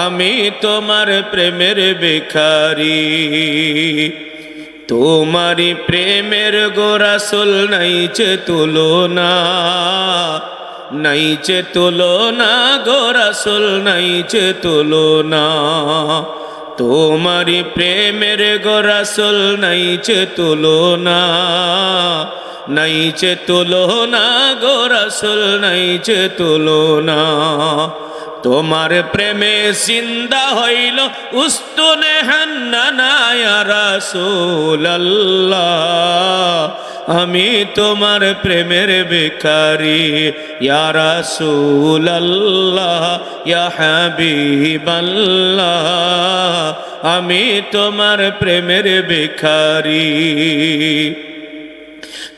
আমি তোমার প্রেমের বেখারি তোমারি প্রেমের গোরাসুল নাইচে তুলনা নাইচে তুলনা গোরাসুল নাইচে তুলনা। তোমারি প্রেমের গোরাসুল নাইচে তুলনা নাইচে তুলনা গোরাসুল নাইচে তুলনা। তোমার প্রেমে জিন্দা হইল রাসূলুল্লাহ। আমি তোমার প্রেমের বেকারি ইয়া রাসূলুল্লাহ, ইয়া হাবিবাল্লাহ। আমি তোমার প্রেমের বেকারি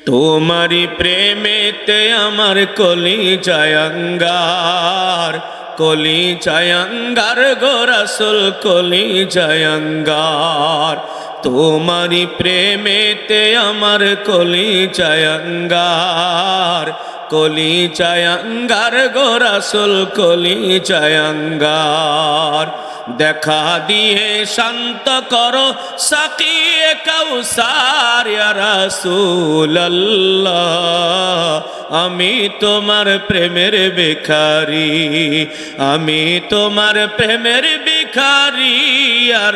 তোমারি প্রেমেতে আমার কলি জয়ঙ্গার কলি জয়ঙ্গার গোরসুল কলি জয়ঙ্গার। তোমারি প্রেমেতে আমার কলি জয়ঙ্গার। কলি জয়ঙ্গার গোরসুল কলি জয়ঙ্গার। দেখা দিয়ে শান্ত করো সাকিয়ে কৌসার রাসূলুল্লাহ। আমি তোমার প্রেমের ভিখারি, আমি তোমার প্রেমের ভিখারি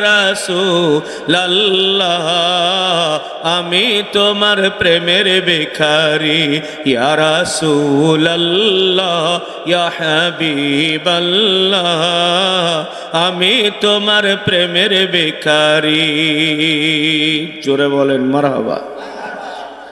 রাসূলুল্লাহ। আমি তোমার প্রেমের ভিখারি, ইয়া রাসূলুল্লাহ, ইয়া হাবিবাল্লাহ। আমি তোমার প্রেমের বেকারি জোরে বলেন, মারহাবা।